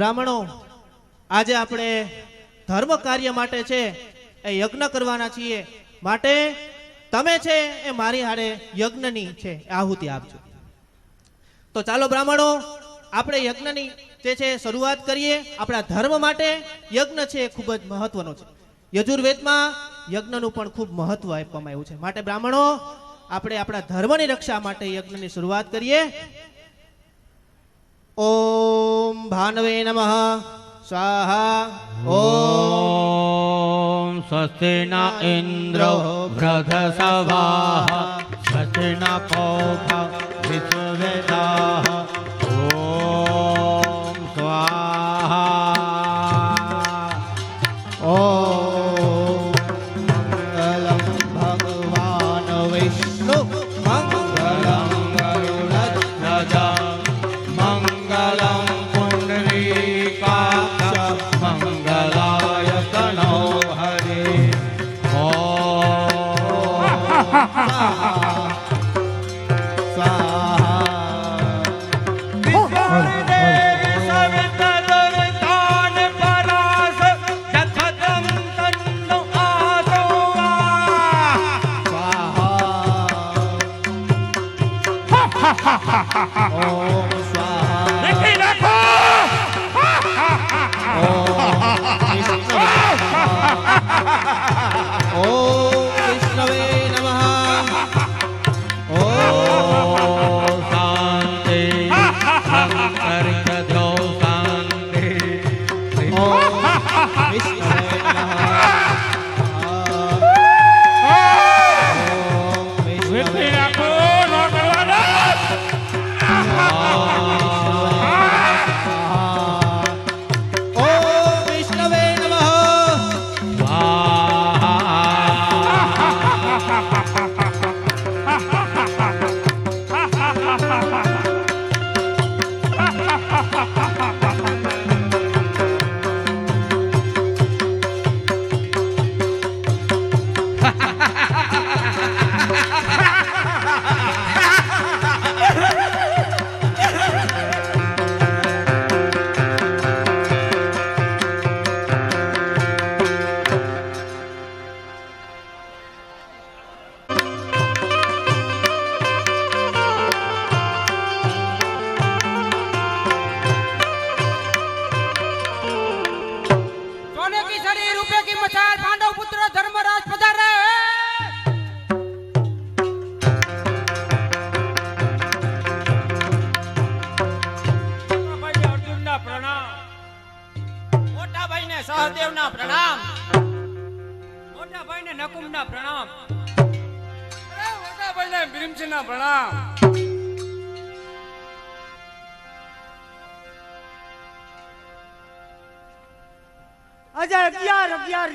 બ્રાહ્મણો, આજે આપણે ધર્મ કાર્ય માટે છે, એ યજ્ઞ કરવાના છીએ. માટે તમે છે એ મારી હારે યજ્ઞની છે આહુતિ આપજો. તો ચાલો બ્રાહ્મણો, આપણે યજ્ઞની જે છે શરૂઆત કરીએ. આપણા ધર્મ માટે યજ્ઞ છે ખૂબ જ મહત્વનો છે. યજુર્વેદમાં યજ્ઞનું પણ ખૂબ મહત્વ આપવામાં આવ્યું છે. માટે બ્રાહ્મણો, આપણે આપણા ધર્મની રક્ષા માટે યજ્ઞની શરૂઆત કરીએ. ઓમ ભાનવે નમઃ સ્વાહા ઓમ સ્વસ્તિ ન ઇન્દ્ર વૃધ સભા સ્વસ્તિ ન પૌભ વિશ્વવેદા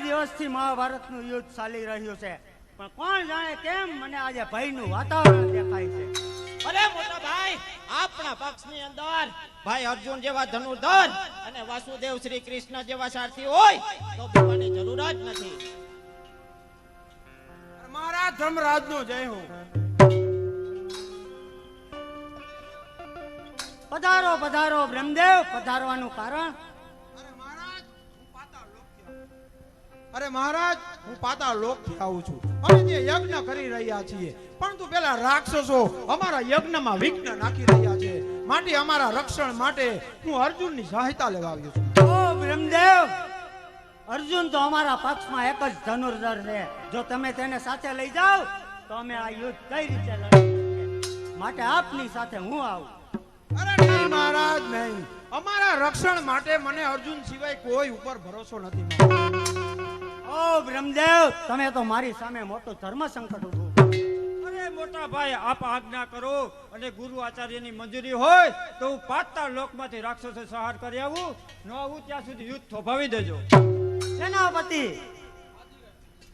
દિવસથી મહાભારતનું યુદ્ધ ચાલી રહ્યું છે. પણ કોણ જાણે કેમ મને આજે ભયનું વાતાવરણ દેખાય છે. અરે મોટા ભાઈ આપણા પક્ષની અંદર ભાઈ અર્જુન જેવા ધનુર્ધર અને વાસુદેવ શ્રી કૃષ્ણ જેવા સારથી હોય તો ભગવાનની જરૂર જ નથી. મારા ધર્મરાજનો જય હો. પધારો પધારો બ્રહ્મદેવ પધારવાનું કારણ અરે મહારાજ હું પાતાળ લોકથી આવું છું. અમે જે યજ્ઞ કરી રહ્યા છીએ પરંતુ પેલા રાક્ષસો અમારા યજ્ઞમાં વિઘ્ન નાખી રહ્યા છે. માટે અમારા રક્ષણ માટે હું અર્જુનની સહાયતા લેવા આવ્યો છું. ઓ બ્રહ્મદેવ અર્જુન તો અમારા પક્ષમાં એક જ ધનુર્ધર છે. જો તમે તેને સાથે લઈ જાઓ તો અમે આ યુદ્ધ કઈ રીતે લડી માટે આપની સાથે હું આવું. અરે નહીં મહારાજ નહીં. અમારા રક્ષણ માટે મને અર્જુન સિવાય કોઈ ઉપર ભરોસો નથી. ઓ બ્રહ્મદેવ તમે તો મારી સામે મોટું ધર્મ સંકટ ઊભું અરે મોટા ભાઈ આપ આજ્ઞા કરો અને ગુરુ આચાર્યની મંજૂરી હોય તો હું પાતાળ લોકમાંથી રાક્ષસો સહાર કરી આવું. ન આવું ત્યાં સુધી યુદ્ધ થોભાવી દેજો. સેનાપતિ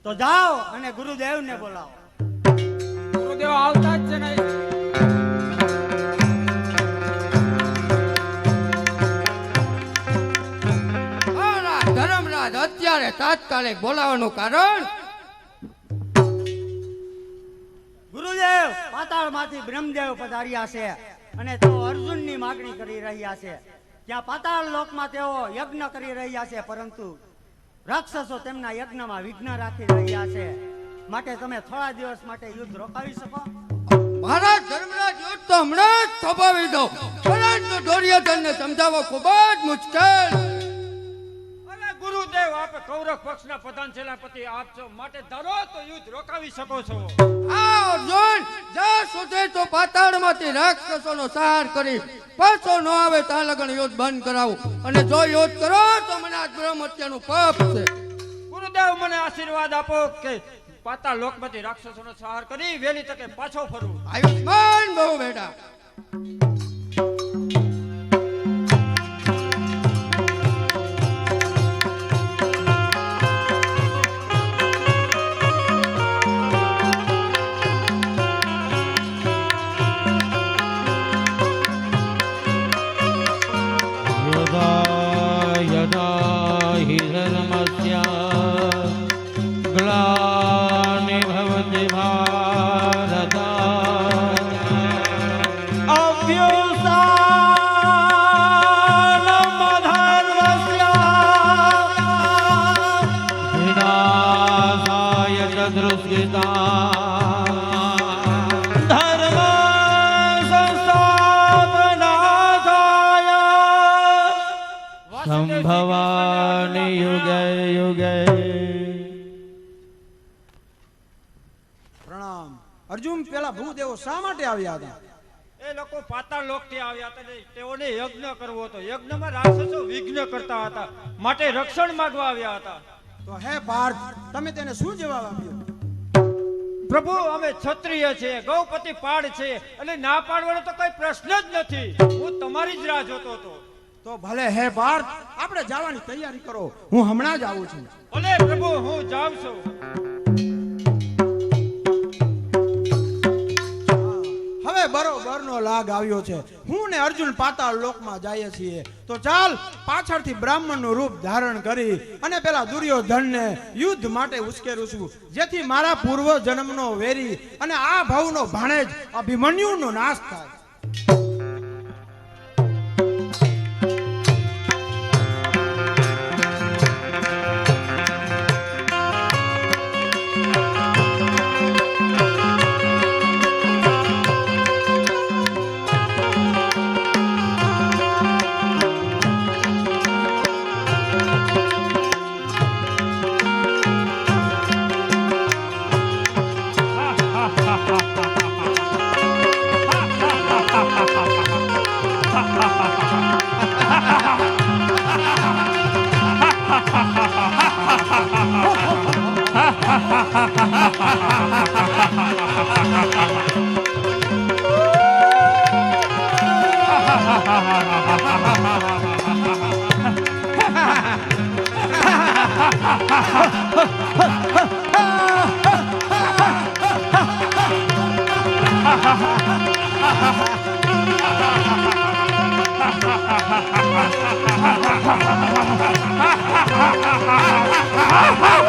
તો જાઓ અને ગુરુદેવને બોલાવો. ગુરુદેવ આવતા જ છે અત્યારે તાત્કાલિક બોલાવાનું કારણ? ગુરુદેવ પાતાળમાંથી બ્રહ્મદેવ પધાર્યા છે અને તેઓ અર્જુનની માગણી કરી રહ્યા છે. ત્યાં પાતાળ લોકમાં તેઓ યજ્ઞ કરી રહ્યા છે પરંતુ રાક્ષસો તેમના યજ્ઞમાં વિઘ્ન રાખી રહ્યા છે. માટે તમે થોડા દિવસ માટે યુદ્ધ રોકાવી શકો? મારા ધર્મરાજ યુદ્ધ તો હમણાં જ થોભાવી દો. પરંતુ દુર્યોધનને સમજાવવો ખૂબ જ મુશ્કેલ. આપે કૌરવ પક્ષના પ્રધાન સેનાપતિ આપ છો માટે ધરો તો યુદ્ધ રોકાવી શકો છો. આ અર્જુન જ્યાં સુધી તો પાતાળમાંથી રાક્ષસોનો સહાર કરી પાછો ન આવે ત્યાં લગન યુદ્ધ બંધ કરાવું. અને જો યુદ્ધ કરો તો મને આ બ્રહ્મ હત્યાનું પાપ છે. ગુરુદેવ મને આશીર્વાદ આપો કે પાતા લોકમાંથી રાક્ષસોનો સહાર કરી વેલી તકે પાછો ફરું. આયુષ્માન બહુ બેટા. ત્યાં ગ્લા આવ્યા હતા. એ લોકો પાતાળ લોકથી આવ્યા હતા તેઓને યજ્ઞ કરવો હતો. યજ્ઞમાં રાક્ષસો વિઘ્ન કરતા હતા માટે રક્ષણ માંગવા આવ્યા હતા. તો હે પાર્થ તમે તેને શું જવાબ આપ્યો? પ્રભુ અમે ક્ષત્રિય છે ગૌપતિ પાડ છે અને ના પાડવાનો તો કોઈ પ્રશ્ન જ નથી. હું તમારી જ રાહ જોતો હતો. તો ભલે હે પાર્થ આપણે જવાની તૈયારી કરો. હું હમણાં જ આવું છું. ભલે પ્રભુ હું જાઉં છું. બરોબરનો લાગ આવ્યો છે. હું ને અર્જુન પાતાળ લોકમાં જઈએ છીએ. તો ચાલ, પાછળથી બ્રાહ્મણનું રૂપ ધારણ કરી અને પેલા દુર્યોધનને યુદ્ધ માટે ઉશ્કેરું છું. જેથી મારા પૂર્વ જન્મનો વેરી અને આ ભાવનો ભાણેજ અભિમન્યુનો નાશ થાય. અરે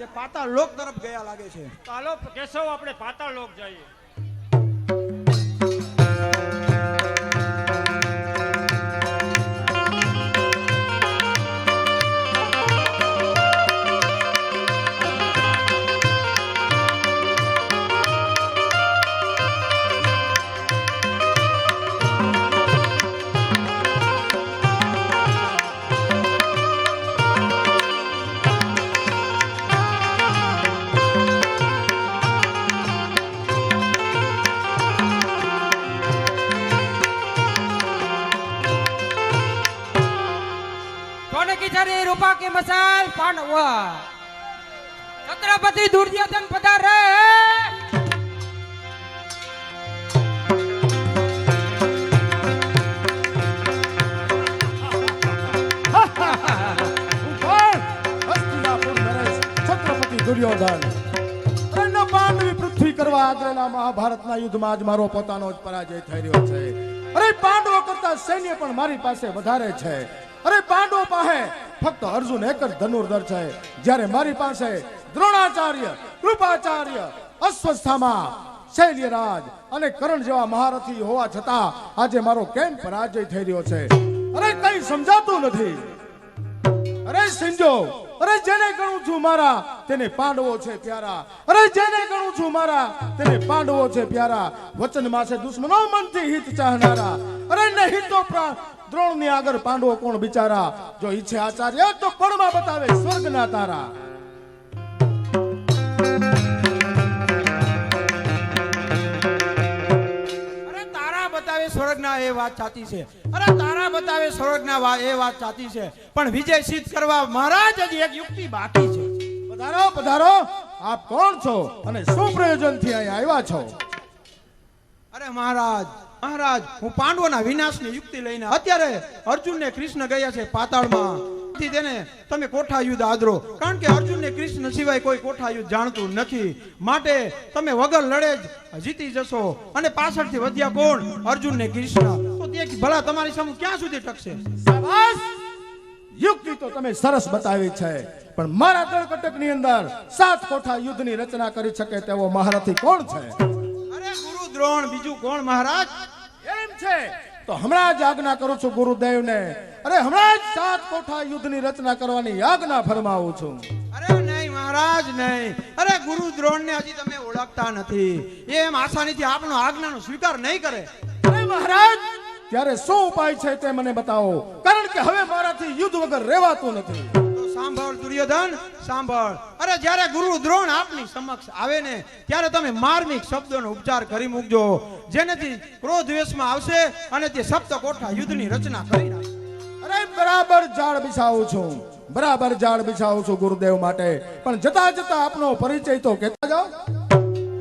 તે પાતાળ લોક તરફ ગયા લાગે છે. ચાલો કેશવ આપણે પાતાળ લોક જઈએ. વસાલ પાંડવ છત્રપતિ દુર્યોધન પધારે. યુદ્ધમાં જ મારો પોતાનો જ પરાજય થઈ રહ્યો છે. અરે પાંડવો કરતા સૈન્ય પણ મારી પાસે વધારે છે. અરે પાંડવો પાસે ફક્ત અર્જુન એક જ ધનુર્ધર છે. જ્યારે મારી પાસે દ્રોણાચાર્ય, કૃપાચાર્ય અશ્વસ્થામા શૈલ્યરાજ અને કરણ જેવા મહારથી હોવા છતાં આજે મારો કેમ પરાજય થઈ રહ્યો છે. અરે કઈ સમજાતું નથી. અરે સિંજો, અરે જેને ગણું છું મારા, તેને પાંડવો છે પ્યારા. અરે જેને ગણું છું મારા, તેને પાંડવો છે પ્યારા. વચનમાં છે દુશ્મનો મનથી હિત ચાહનારા. અરે નહીં તો પ્રાણ. દ્રોણની આગળ પાંડવો કોણ બિચારા? જો ઈચ્છે આચાર્ય તો પણમાં બતાવે સ્વર્ગના તારા. અરે તારા બતાવે સ્વર્ગના એ વાત સાચી છે. અરે તારા બતાવે સ્વર્ગના એ વાત સાચી છે. પણ વિજય સિદ્ધ કરવા મહારાજ હજી એક યુક્તિ બાકી છે. પધારો પધારો. આપ કોણ છો? અને શું પ્રયોજનથી અહીં આવ્યા છો? અરે મહારાજ મહારાજ, હું પાંડવોના વિનાશની યુક્તિ લઈને અત્યારે અર્જુન ને કૃષ્ણ ગયા છે પાતાળમાં. તેને તમે કોઠા યુદ્ધ આદરો. કારણ કે અર્જુન ને કૃષ્ણ સિવાય કોઈ કોઠા યુદ્ધ જાણતું નથી. માટે તમે વગર લડે જ જીતી જશો. અને પાછળથી વધ્યા કોણ? અર્જુન ને કૃષ્ણ. તો તે ભલા તમારી સામે ક્યાં સુધી ટકશે? યુક્તિ તો તમે સરસ બતાવી છે. પણ મારા દળકટકની અંદર સાત કોઠા યુદ્ધની રચના કરી શકે તેવો મહારથી કોણ છે? અરે દ્રોણ બીજું કોણ મહારાજ? એમ છે. તો હમણાં જ આજ્ઞા કરું છું ગુરુદેવને. અરે હમણાં જ સાત કોઠા યુદ્ધની રચના કરવાની આજ્ઞા ફરમાવું છું. અરે નહીં મહારાજ નહીં. અરે ગુરુ દ્રોણ ને હજી તમે ઓળખતા નથી. એમ આસાનીથી આપનો આજ્ઞાનો સ્વીકાર નહીં કરે. અરે મહારાજ ત્યારે શું ઉપાય છે તે મને બતાવો. કારણ કે હવે મારાથી યુદ્ધ વગર રહેવાતું નથી. સાંભળ દુર્યોધન સાંભળ. અરે જ્યારે ગુરુ દ્રોણ આપની સમક્ષ આવે ને ત્યારે તમે માર્મિક શબ્દોનો ઉપચાર કરી મૂકજો. જેનાથી ક્રોધ દ્વેષમાં આવશે અને તે સપ્ત કોઠા યુદ્ધની રચના કરી નાખશે. અરે બરાબર જાળ બિછાવું છું. બરાબર જાળ બિછાવું છું ગુરુદેવ માટે. પણ જતા જતા આપનો પરિચય તો કહેતા જાઓ.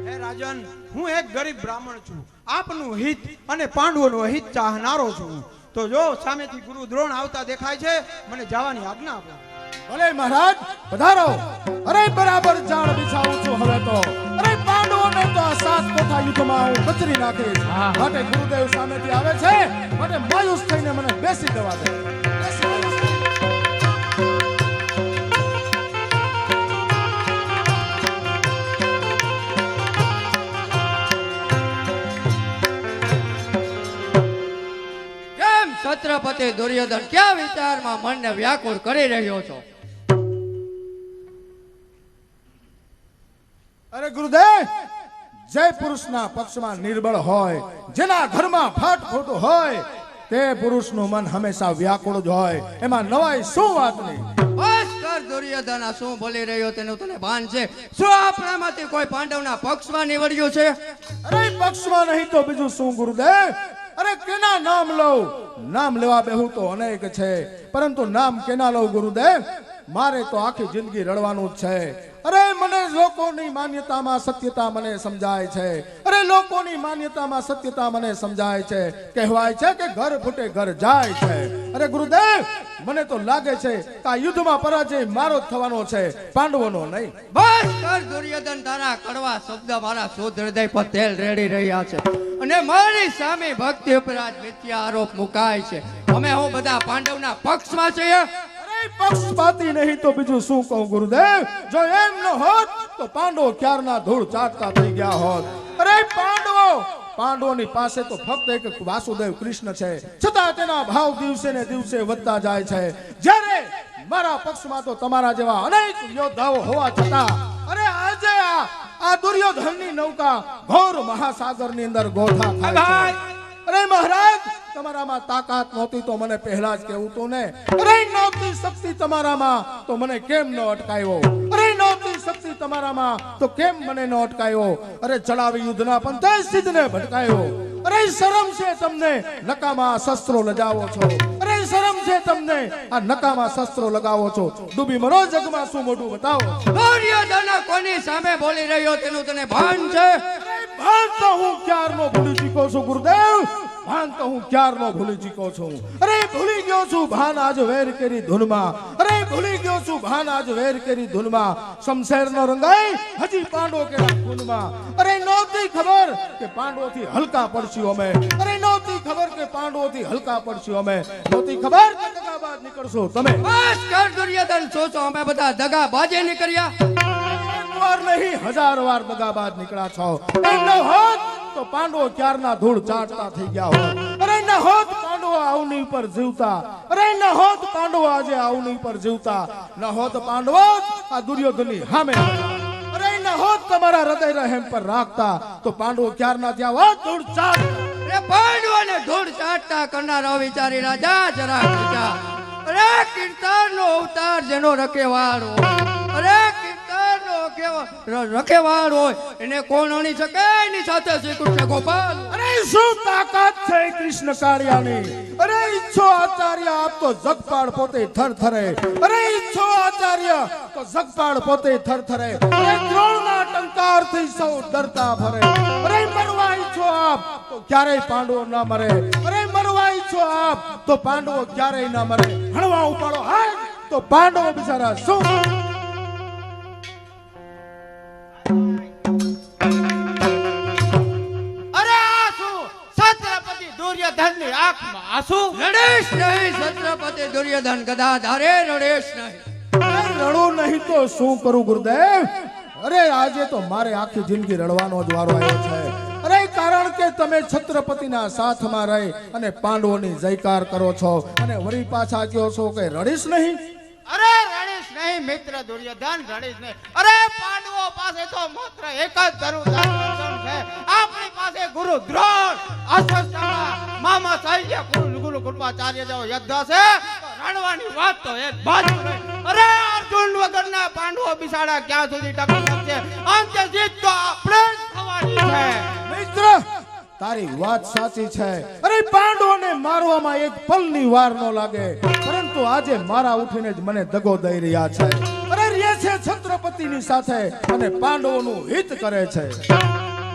હે રાજન હું એક ગરીબ બ્રાહ્મણ છું. આપનું હિત અને પાંડવોનું હિત ચાહનારો છું. તો જો સામેથી ગુરુ દ્રોણ આવતા દેખાય છે મને જવાની આજ્ઞા આપો. ભલે મહારાજ પધારો. અરે બરાબર ઝાડ બિછાવું છું હવે તો. અરે પાંડવોને તો આ સાત કોઠા યુદ્ધમાં હું કચરી નાખીશ માટે ગુરુદેવ સામેથી આવે છે માટે માયુસ થઈને મને બેસી દેવા દે. છત્રપતિ દુર્યોધન ક્યાં વિચારમાં મનને વ્યાકુળ કરી રહ્યો છો? અરે ગુરુદેવ જે પુરુષના પક્ષમાં નિર્બળ હોય જેના ઘરમાં ફાટ ફૂટ હોય તે પુરુષનું મન હંમેશા વ્યાકુળ જ હોય એમાં નવાઈ શું વાતની બસ કર દુર્યોધન આ શું બોલી રહ્યો તેનું તને ભાન છે? શું આપણામાંથી કોઈ પાંડવના પક્ષમાં નીવડ્યું છે? અરે પક્ષમાં નહીં તો બીજું શું ગુરુદેવ? અરે કેના નામ લઉં? નામ લેવા બેહું તો અનેક છે, પરંતુ નામ કેના લઉં ગુરુદેવ? મારે તો આખી જિંદગી રડવાનું જ છે. અરે, મને લોકોની માન્યતામાં સત્યતા મને સમજાય છે. અરે, લોકોની માન્યતામાં સત્યતા મને સમજાય છે. કહેવાય છે કે ઘર ફૂટે, ઘર જાય છે. અરે, ગુરુદેવ, મને તો લાગે છે કે આ યુદ્ધમાં પરાજય મારો થવાનો છે, પાંડવોનો નહીં. બસ, કર દુર્યોધન, તારા કડવા શબ્દ મારા શુદ્ધ હૃદય પર તેલ રેડી રહ્યા છે. અને મારી સામે ભક્તિ ઉપર આજ મિથ્યા આરોપ મુકાય છે. અમે હું બધા પાંડવના પક્ષમાં છીએ? પક્ષપાતી નહીં, તો બીજું શું કહું ગુરુદેવ? જો એમ ન હોત, તો પાંડવો ક્યારના ધૂળ ચાટતા થઈ ગયા હોત? અરે પાંડવો! પાંડવોની પાસે તો ફક્ત એક વાસુદેવ કૃષ્ણ છે. છતાં તેના ભાવ દિવસે ને દિવસે વધતા જાય છે. જ્યારે મારા પક્ષમાં તો તમારા જેવા અનેક યોદ્ધાઓ હોવા છતાં, અરે આજે આ દુર્યોધનની નૌકા ઘોર મહાસાગરની અંદર ગોઠા થાય અરે મહારાજ, તમારામાં તાકાત નહોતી તો મને પહેલા જ કેવું તું ને. અરે નહોતી શક્તિ તમારામાં તો મને કેમ ન અટકાયો? અરે નહોતી શક્તિ તમારામાં તો કેમ મને ન અટકાયો? અરે ચડાવી યુદ્ધના પંથે સિદ્ધને ભટકાયો. અરે શરમ છે તમને, નકામા શસ્ત્રો લજાવો છો. અરે શરમ છે તમને, આ નકામા શસ્ત્રો લગાવો છો. ડૂબી મરો જગમાં શું મોટું બતાવો? કોની સામે બોલી રહ્યો તેનું તને ભાન છે? ભાન હું ક્યારનો ભૂલી ચૂક્યો છું, ગુરુદેવ? ભાન તો હું ક્યારનો ભૂલી ચૂક્યો છું? અરે, ભૂલી ગયો છું, ભાન આજ વેર કરી ધૂનમાં. અરે, ભૂલી ગયો છું, ભાન આજ વેર કરી ધૂનમાં. શમશેરનો રંગાઈ હજી પાંડવો કેળા ધૂનમાં અરે, નહોતી ખબર કે પાંડવોથી હલકા પડશું અમે. અરે, નહોતી ખબર કે પાંડવોથી હલકા પડશું અમે. નહોતી ખબર કે દગાબાજ નીકળશો તમે. બસ કર દુર્યોધન છો અમે બધા દગાબાજે નીકળ્યા. વાર નહીં, હજાર વાર દગાબાજ નીકળ્યા છો. ન હોત તો પાંડવો ક્યારના ધૂળ ચાટતા થઈ ગયા હોત. અરે ન હોત પાંડવો આવની પર જીવતા. અરે ન હોત પાંડવો આજે આવની પર જીવતા. ન હોત પાંડવો આ દુર્યોધનની સામે અરે ન હોત તમારા હૃદય રહેમ પર રાખતા, તો પાંડવો ક્યારના ત્યાં હોત? ધૂળ ચાટ એ પાંડવોને ધૂળ ચાટતા કરનાર અવિચારી રાજા જરા અરે કીર્તનનો અવતાર જેનો રખેવાળ. રખેવાળ હોય, એને કોણ અણી શકે? એની સાથે શ્રી કૃષ્ણ ગોપાલ અરે, શું તાકાત છે કૃષ્ણ કાર્યાની? અરે, ઈચ્છો આચાર્ય, આપ તો જગપાળ પોતે થરથરે. અરે, ઈચ્છો આચાર્ય, તો જગપાળ પોતે થરથરે. અરે, દ્રોણના ટંકારથી સૌ ડરતા ફરે. અરે, મરવા ઈચ્છો આપ, તો ક્યારેય પાંડવો ના મરે. અરે, મરવા ઈચ્છો આપ, તો પાંડવો ક્યારેય ના મરે. હણવા ઉપાડો, હાય, તો પાંડવો બિચારા શું આંખમાં આંસુ? રડેશ નહીં છત્રપતિ દુર્યોધન ગદાધારે રડેશ નહીં. રડું નહીં તો શું કરું ગુરુદેવ? અરે આજે તો મારે આખી જિંદગી રડવાનો જ વારો આવ્યો છે. અરે કારણ કે તમે છત્રપતિના સાથમાં રહી અને પાંડવોની જયકાર કરો છો અને વળી પાછા કહો છો કે રડીશ નહીં? અરે રડીશ નહીં મિત્ર દુર્યોધન રણીશ નહીં. અરે પાંડવો પાસે તો માત્ર એક જ અર્જુન છે. આપણી પાસે ગુરુ દ્રોણ અશ્વત્થામા મામા સાહિત્ય ગુરુ ગુરુ કૃપાચાર્ય જેવો યોદ્ધા છે. રણવાની વાત તો એક બાજુ અરે અર્જુન વગરના પાંડવો બિસાડા ક્યાં સુધી ટકી શકશે? અંતે જીત તો આપણે થવાની છે. મિત્ર, તારી વાત સાચી છે. અરે પાંડવોને મારવામાં એક પલની વાર ન લાગે. પરંતુ આજે મારા ઉઠીને જ મને દગો દઈ રહ્યા છે. છે છત્રપતિની સાથે અને પાંડવોનું હિત કરે છે.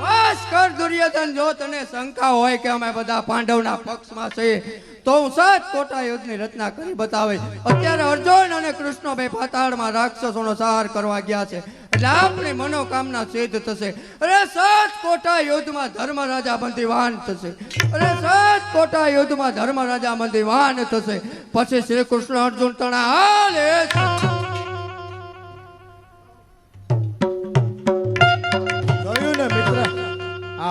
બસ દુર્યોધન, જો તને શંકા હોય કે અમે બધા પાંડવના પક્ષમાં છીએ, તો હું સાત કોટા યુદ્ધની રચના કરી બતાવે અત્યારે અર્જુન અને કૃષ્ણ બે પાતાળમાં રાક્ષસોનો સહાર કરવા ગયા છે. એટલે આપણી મનોકામના સિદ્ધ થશે. અરે સાત કોટા યુદ્ધમાં ધર્મરાજા બંદીવાન થશે. અરે સાત કોટા યુદ્ધમાં ધર્મરાજા બંદીવાન થશે. પછી શ્રી કૃષ્ણ અર્જુન તણા હાલ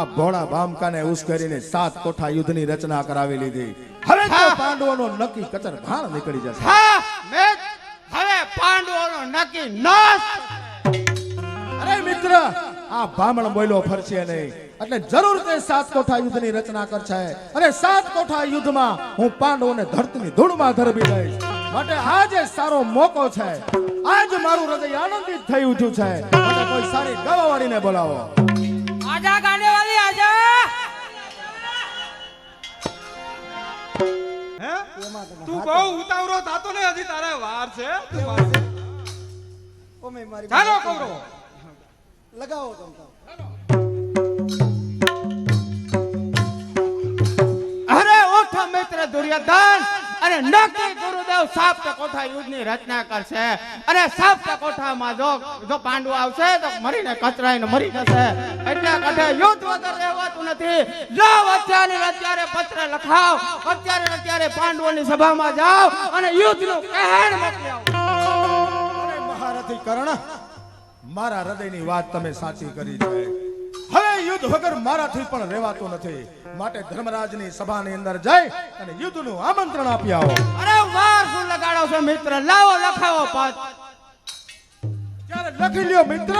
આ ભોળા બામકાને ઉશ્કેરીને સાત કોઠા યુદ્ધની રચના કરાવી લીધી. હવે તો પાંડવોનો નક્કી કચર ભાણ નીકળી જશે. હા મે હવે પાંડવોનો નક્કી નાશ અરે મિત્ર આ બામણ બોલ્યો ફરશે નહીં. એટલે જરૂર તે સાત કોઠા યુદ્ધની રચના કરશે. અને સાત કોઠા યુદ્ધમાં હું પાંડવોને ધરતીની ધૂળમાં ધરબી દઈશ. માટે આજે સારો મોકો છે. આજ મારું હૃદય આનંદિત થઈ ઉઠ્યું છે. કોઈ સારી ગવાવાળીને બોલાવો. आजा गाने वाली आजा હે તું બહુ ઉતાવળો થાતો ને હજી તારે વાર છે તું વાર છે. ચાલો કૌરવ અરે ઉઠ મિત્ર દુર્યોધન અને નક્કી ગુરુદેવ સાપ્ત કોઠા યુદ્ધની રચના કરશે. અને સાપ્ત કોઠામાં જો જો પાંડુ આવશે તો મરીને કચરાઈને મરી જશે. એટલે કઠે યુદ્ધ વગર રહેવાતું નથી. જાવ અત્યારે અત્યારે પત્ર લખાવ. અત્યારે અત્યારે પાંડવોની સભામાં જાઓ અને યુદ્ધનું કહેણ મોકલી આવો. મહારથી કર્ણ મારા હૃદયની વાત તમે સાચી કરી છે. યુદ્ધ વગર મારાથી પણ રહેવાતું નથી. માટે ધર્મરાજની સભાની અંદર જઈ અને યુદ્ધનું આમંત્રણ આપી આવો. અરે વાર શું લગાડો છો મિત્ર? લાવો લખાવો પદ. ત્યારે લખી લ્યો મિત્ર.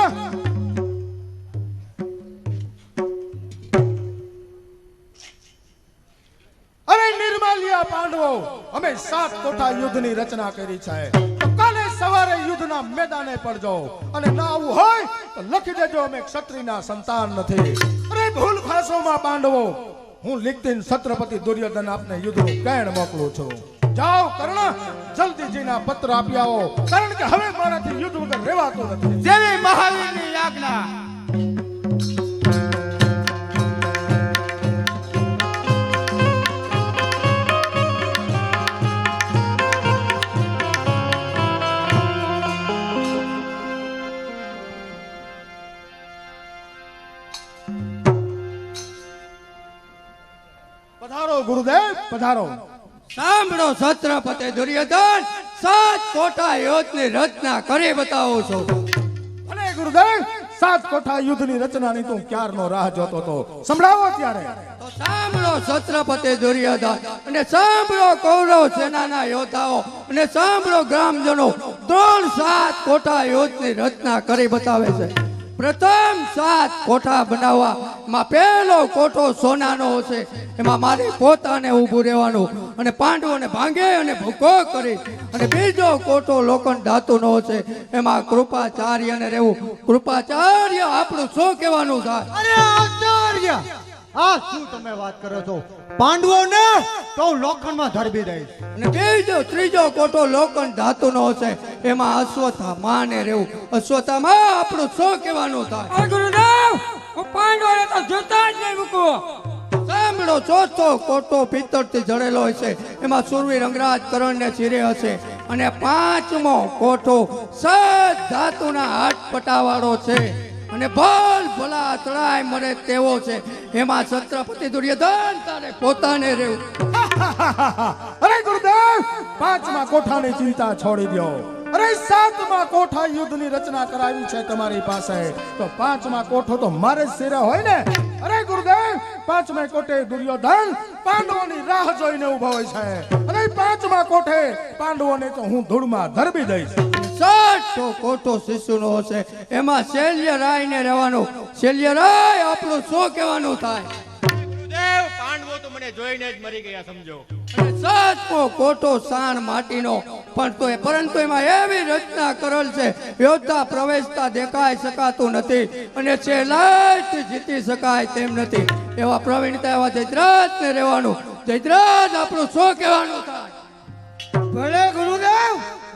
અરે નિર્માલ્યા પાંડવો અમે સાત કોઠા યુદ્ધની રચના કરી છે. તો કાલે સવારે યુદ્ધના મેદાને પડજો અને ના આવું હોય તો લખી દેજો, અમે ક્ષત્રિયના સંતાન નથી. અરે, ભૂલ ખાસોમાં પાંડવો, હું લિખતીન છત્રપતિ દુર્યોધન આપને યુદ્ધનું કહેણ મોકલું છું. જાઓ, કર્ણ જલ્દી જઈને આ પત્ર આપી આવો, કારણ કે હવે મારાથી યુદ્ધ વગર રહેવાતું નથી. જેવી મહાવીરની આજ્ઞા પધારો. સાંભળો છત્રપતિ દુર્યોધન સાત કોટા યોધની રચના કરી બતાવો છો. અને ગુરુદેવ સાત કોઠા યુદ્ધની રચનાની તું ક્યારનો રાહ જોતો હતો? સંભળાવો ત્યારે. તો સાંભળો છત્રપતિ દુર્યોધન અને સાંભળો કૌરવ સેનાના યોદ્ધાઓ અને સાંભળો ગ્રામજનો ત્રણ સાત કોઠા યોધની રચના કરી બતાવે છે. પ્રથમ સાત કોઠા બનાવવામાં પહેલો કોઠો સોનાનો હશે. એમાં મારે પોતાને ઊભું રહેવાનું. અને પાંડવોને ભાંગે અને ભૂકો કરી. અને બીજો કોઠો લોખંડ ધાતુનો હશે. એમાં કૃપાચાર્યને રહેવું. કૃપાચાર્ય આપણું શું કહેવાનું થાય? અરે આચાર્ય! આ શું તમે વાત કરો છો? પાંડવોને તો હું લોખંડમાં ધરબી દઈશ. અને બીજો ત્રીજો કોટો લોખંડ ધાતુનો હશે. એમાં અશ્વથા ને રહેવું. અશ્વત્થામા આપણું શું કહેવાનું થાય? ગુરુદેવ હું પાંડવોને તો જોતા જ નહીં મૂકું. સાંભળો ચોથો કોટો પિત્તળથી જડેલો હશે. એમાં સુરવીર રંગરાજ કરણને ચીરે હશે. અને પાંચમો કોઠો સદ ધાતુના હાથ પટાવાળો છે. અને ભલ ભલા તળાય મરે તેવો છે. એમાં છત્રપતિ દુર્યોધન તારે પોતાને રહેવું અરે ગુરુદેવ, પાંચમા કોઠાની ચિંતા છોડી દો અરે સાતમા કોઠા યુદ્ધની રચના કરાવી છે તમારી પાસે. તો પાંચમા કોઠો તો મારે શિરે હોય ને? અરે ગુરુદેવ, પાંચમા કોઠે દુર્યોધન પાંડવોની રાહ જોઈને ઊભો હોય છે. અરે પાંચમા કોઠે પાંડવોને તો હું ધૂળમાં ધરબી દઈશ. સાઠો કોઠો શિશુનો હશે. એમાં શૈલ્ય રાય ને રહેવાનું. શૈલ્ય રાય આપણું શું કહેવાનું થાય? પાંડવો તો મને જોઈને જ મરી ગયા સમજો. અને સાતમો કોઠો સાણ માટીનો. પણ તો પરંતુ એમાં એવી રચના કરેલ છે. યોદ્ધા પ્રવેશતા દેખાઈ શકાતું નથી. અને છેલ્લાથી જીતી શકાય તેમ નથી. એવા પ્રવીણતા એવા જયદ્રાજ ને રહેવાનું. જયદ્રાજ આપણું શું કહેવાનું થાય? ભલે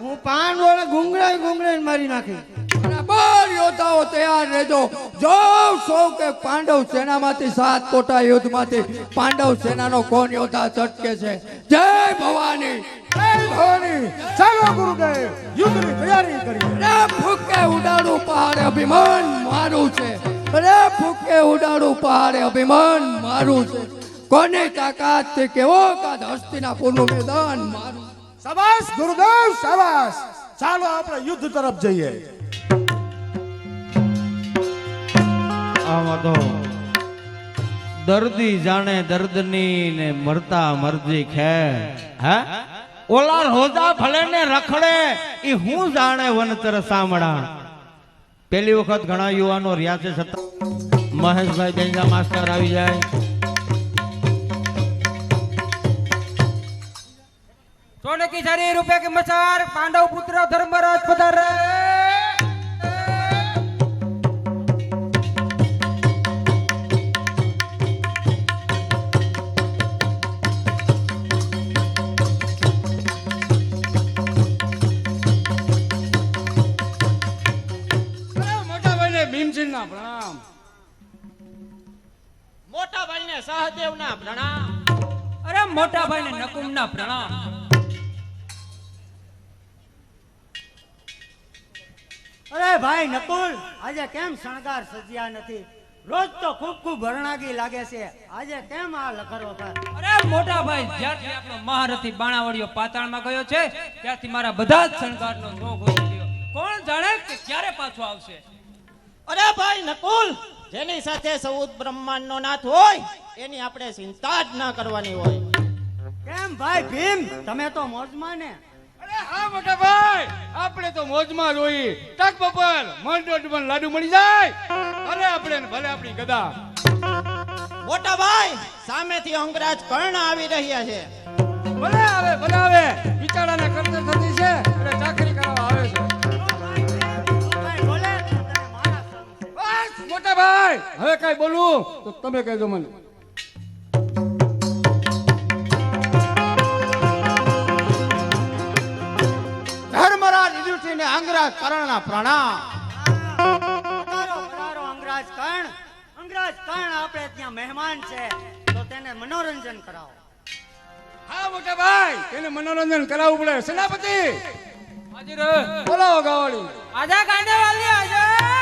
ગુરુદેવ પાન વડે ગુંગળાઈ ગુંગળાઈ મારી નાખી. બરાબર યોદ્ધાઓ તૈયાર રહેજો. જોઉં સૌ કે પાંડવ સેનામાંથી સાત કોટા યુદ્ધમાંથી પાંડવ સેનાનો કોણ યોદ્ધા ચટકે છે? જય ભવાની. જય ભવાની. ચાલો ગુરુદેવ, યુદ્ધની તૈયારી કરી રે ફૂકે ઉડાડું પહાડે અભિમાન મારું છે. રે ફૂકે ઉડાડું પહાડે અભિમાન મારું છે. કોની તાકાત કેવો કાદ હસ્તિનાપુરનું મેદાન મારું શાબાશ, ગુરુદેવ, શાબાશ. ચાલો આપણે યુદ્ધ તરફ જઈએ. આમાં તો દર્દી જાણે દર્દની ને મરતા મરજી ખે, હે? ઓલા રોજા ભલે ને રખડે એ હું જાણે વનતર સાંભળા પેલી વખત ઘણા યુવાનો રહ્યા છે, છતાં મહેશભાઈ બેંજા માસ્ટર આવી જાય. સોને કિસારી રૂપિયા કે મસાર પાંડવ પુત્ર ધર્મરાજ પધાર. ભીમસિંહ ના પ્રણામ. મોટા ભાઈ ને સહદેવ ના પ્રણામ. અરે મોટા ભાઈ ને નકુમ ના પ્રણામ. અરે ભાઈ નકુલ આજે કેમ શણગાર સજ્યા નથી? રોજ તો ખૂબ ખૂબ ભરણાગી લાગે છે. આજે કેમ આ લખરો થાય અરે મોટા ભાઈ જ્યાંથી આપણો મહારથી બાણાવડીયો પાતાળમાં ગયો છે ત્યારથી મારા બધા જ શણગારનો શોખ વધી ગયો. કોણ જાણે કે ક્યારે પાછો આવશે? અરે ભાઈ નકુલ જેની સાથે સૌદ બ્રહ્માંડ નો નાથ હોય એની આપણે ચિંતા જ ના કરવાની હોય. કેમ ભાઈ ભીમ? તમે તો મોજમાં ને. હા મોટા ભાઈ આપણે તો મોજમાં જ હોઈએ ટક બપર મન દોઢ મન લાડુ મળી જાય. અરે આપણે ભલે આપણી ગદા. મોટા ભાઈ સામેથી અંગરાજ કર્ણ આવી રહ્યા છે. ભલે આવે ભલે આવે. બિચારાને કરતર થતી છે. અને ચાકરી કરવા આવે છે. મોટા ભાઈ હવે કઈ બોલું તો તમે કહેજો મને. તુલસી ને અંગરાજ કરણના પ્રણામ. પધારો પધારો અંગરાજ કર્ણ. અંગરાજ કર્ણ આપણે ત્યાં મહેમાન છે. તો તેને મનોરંજન કરાવો. હા મોટા ભાઈ તેને મનોરંજન કરાવવું પડે. સેનાપતિ! હાજર બોલાવો ગાવાડી આજા કાંડે વાલી આજા